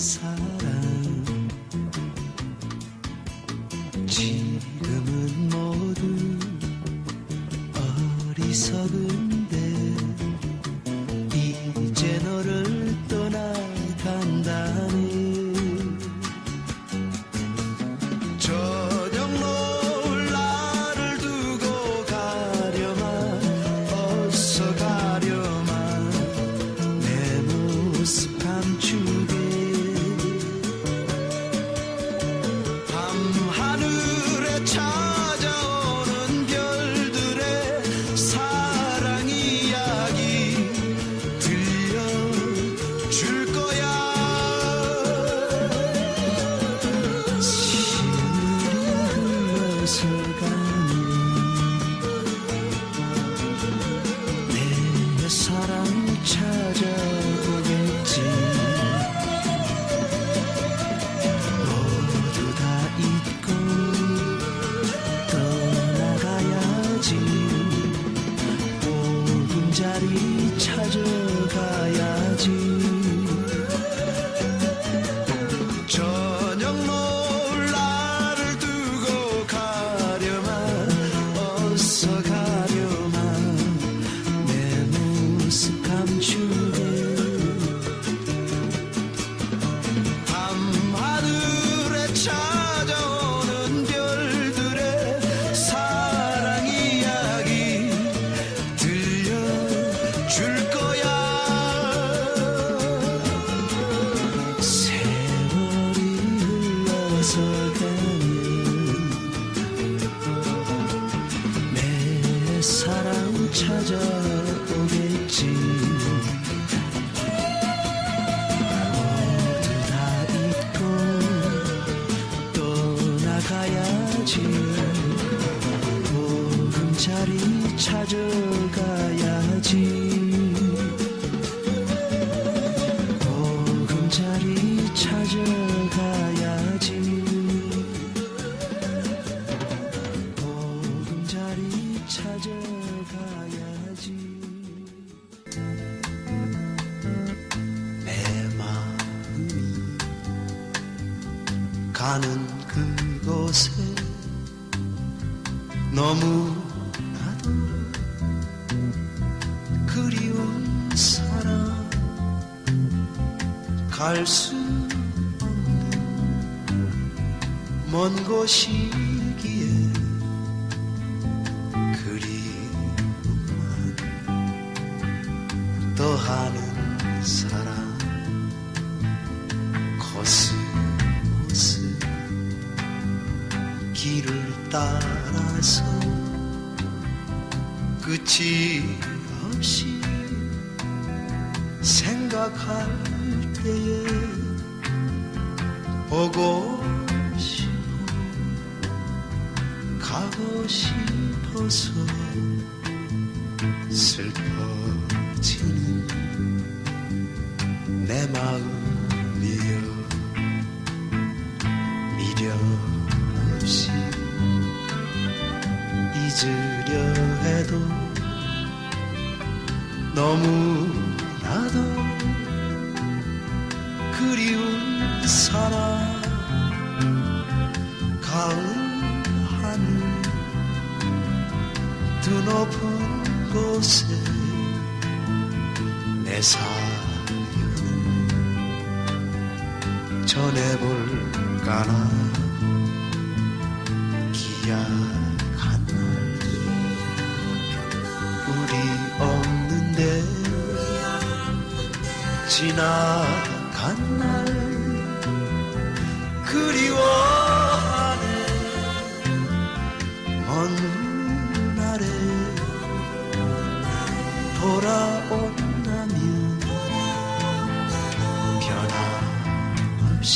sun. anında. 따라서 끝이 없이 생각할 때에 보고 싶어 가고 싶어서 슬퍼지는 내 마음. 너무나도 너무나도 그리운 사람 가을 하늘 두 높은 곳에 내 사연을 전해볼까나 기약. 지나간 날 그리워하는 먼 날에 돌아온다면 변함없이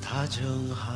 다정하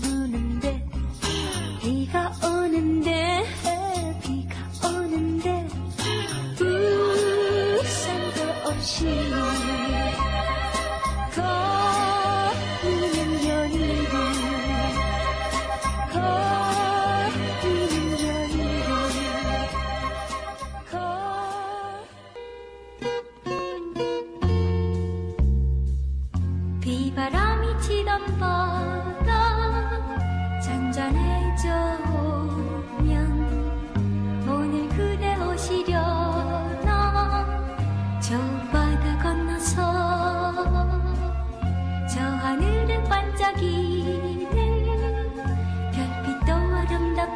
不能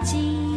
아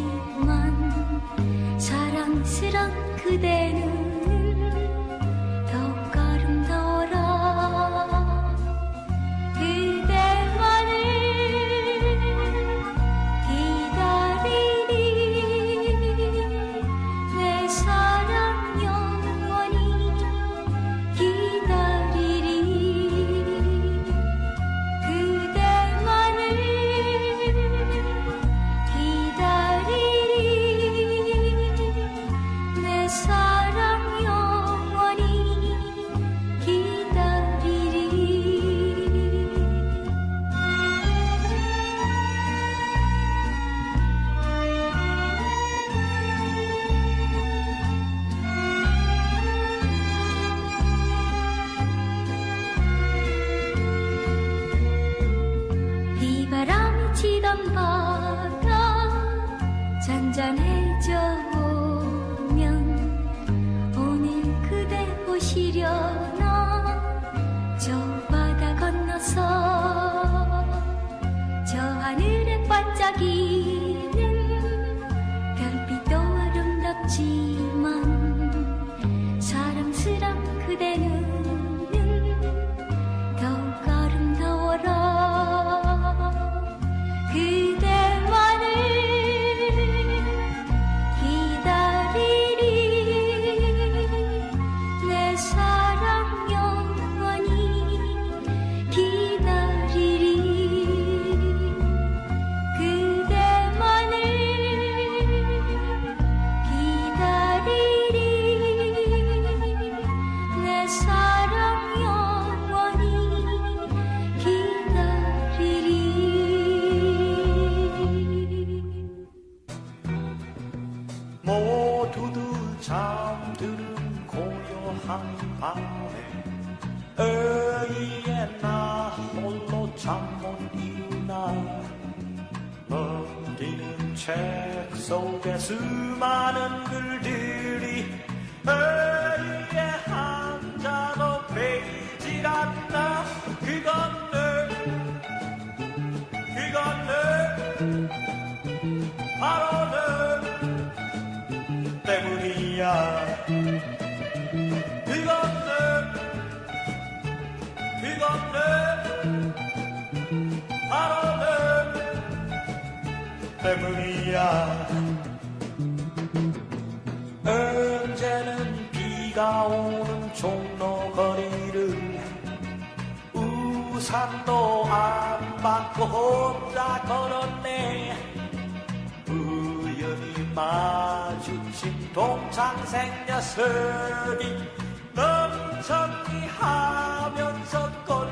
하 혼자 걸었네. 우연히 마주친 동창 생녀석이 넘쳤니 하면서 걸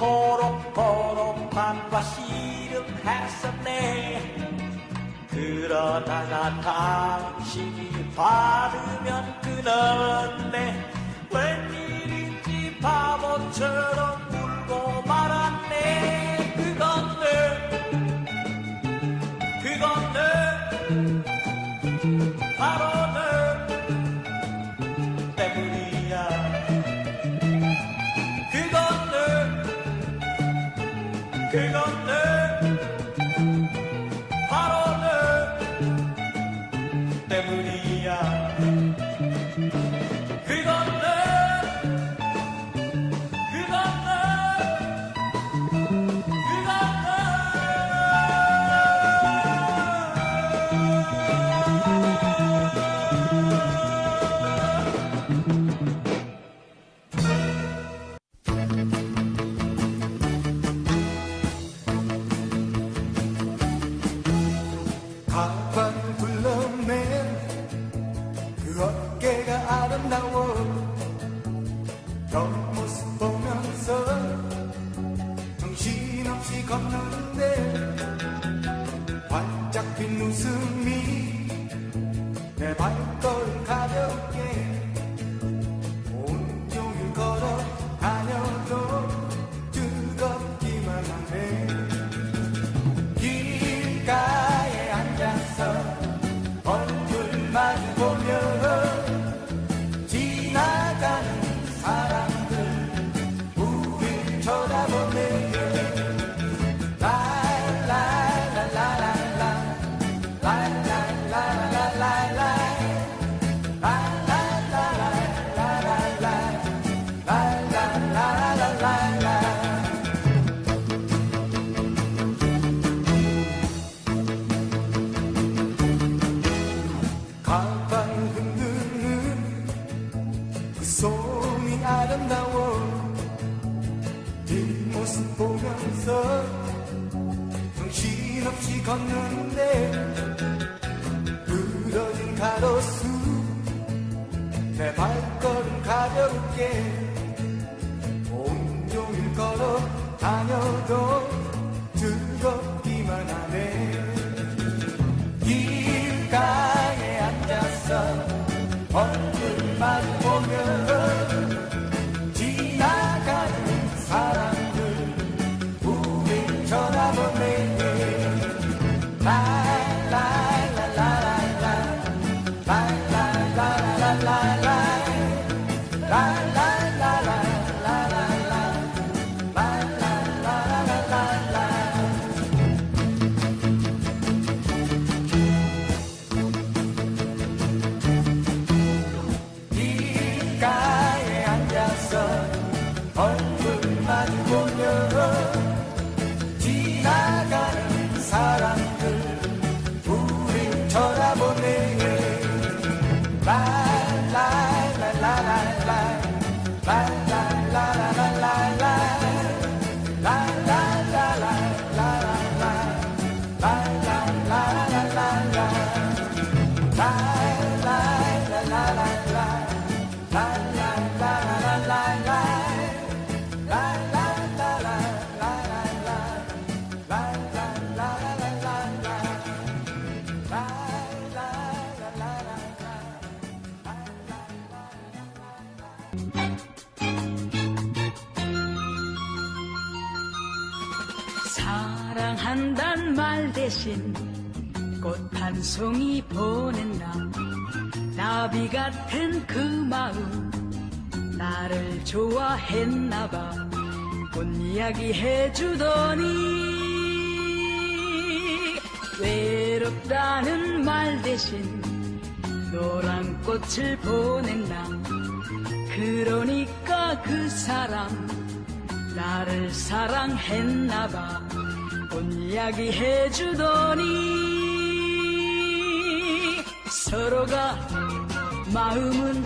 토록토록 밤과 씨름했었네. 그러다가 당신이 받으면 끊었네. 나타나 걷는 헐. 사랑한단 말 대신 꽃 한 송이 보낸다. 나비 같은 그 마음 나를 좋아했나봐. 꽃 이야기 해주더니 외롭다는 말 대신 노란 꽃을 보낸다. 그러니까 그 사람 나를 사랑했나봐. 본 이야기 해주더니 서로가 마음은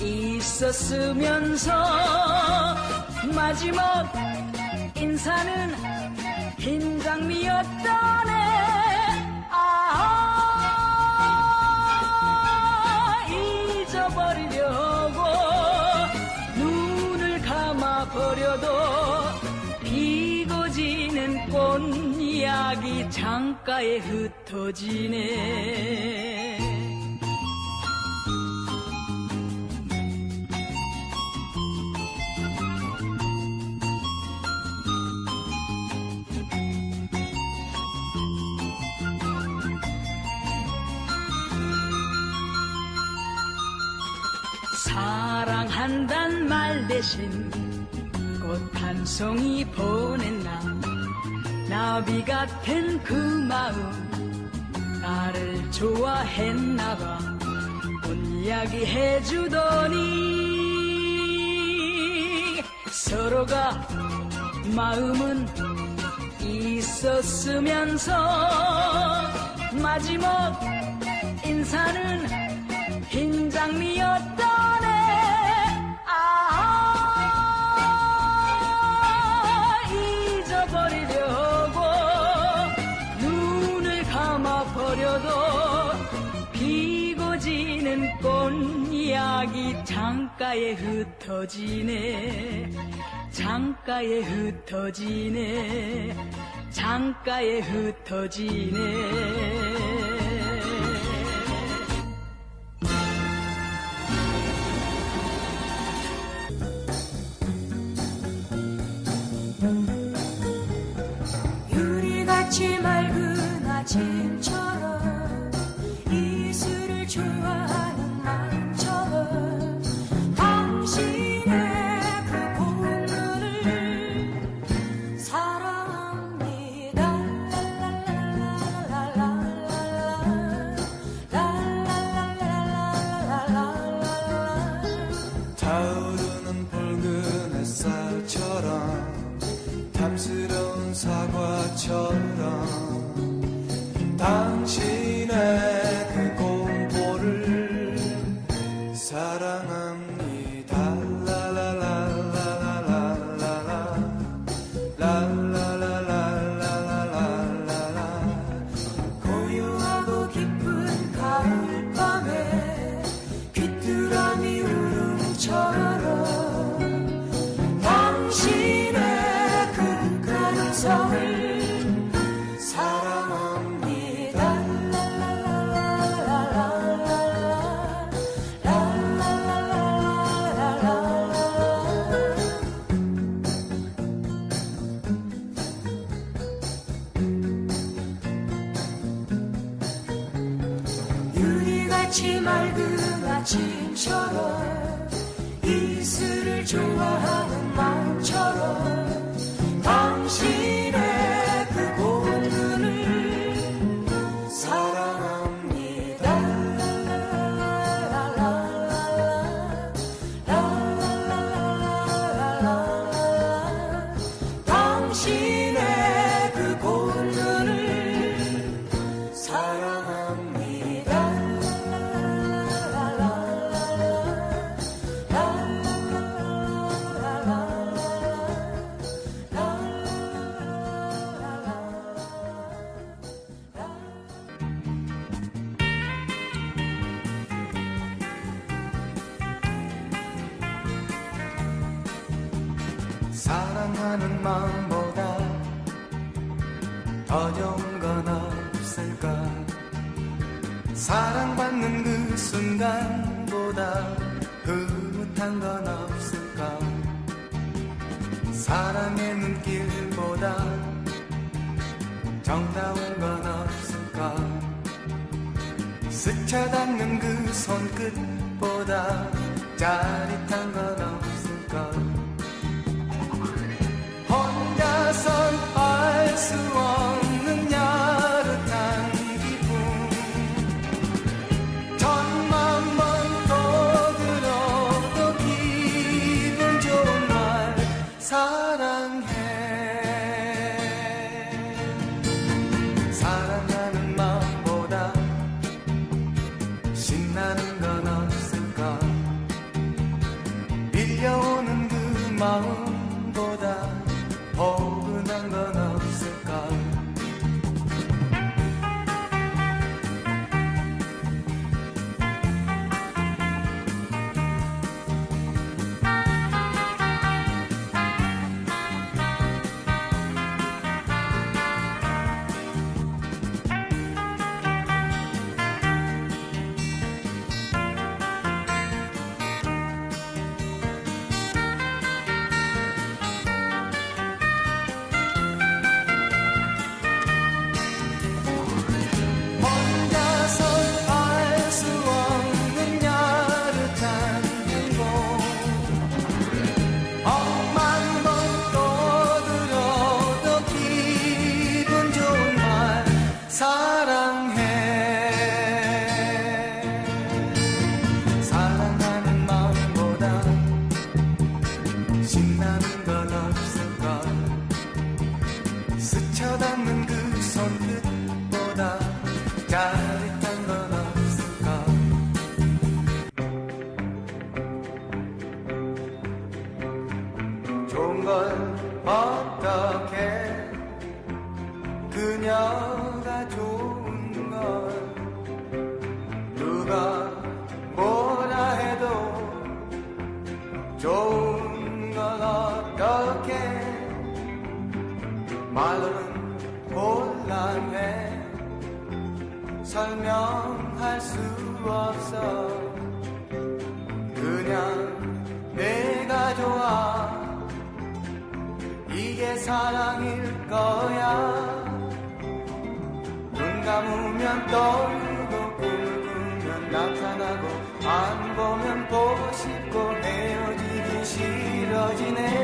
있었으면서 마지막 인사는 흰 장미였던 애 강가에 흩어지네. 사랑한단 말 대신 꽃 한 송이 보낸 나 나비 같은 그 마음 나를 좋아했나봐. 온 이야기 해주더니 서로가 마음은 있었으면서 마지막 인사는 흰 장미였 창가에 흩어지네. 창가에 흩어지네. 창가에 흩어지네. 당신의 빛이 맑은 아침처럼 이슬을 좋아하는 마음처럼 당신 사랑하는 마음보다 더 좋은 건 없을까? 사랑받는 그 순간보다 흐뭇한 건 없을까? 사랑의 눈길보다 정다운 건 없을까? 스쳐 닿는 그 손끝보다 짜릿한 건 없을까 알수 좋은 걸 어떻게? 그녀가 좋은 걸 누가 뭐라 해도 좋은 걸 어떻게? 말로는 곤란해. 설명할 수 없어. 그냥 사랑일 거야. 눈 감으면 떠오르고 꿈을 꾸면 나타나고 안 보면 보고 싶고 헤어지기 싫어지네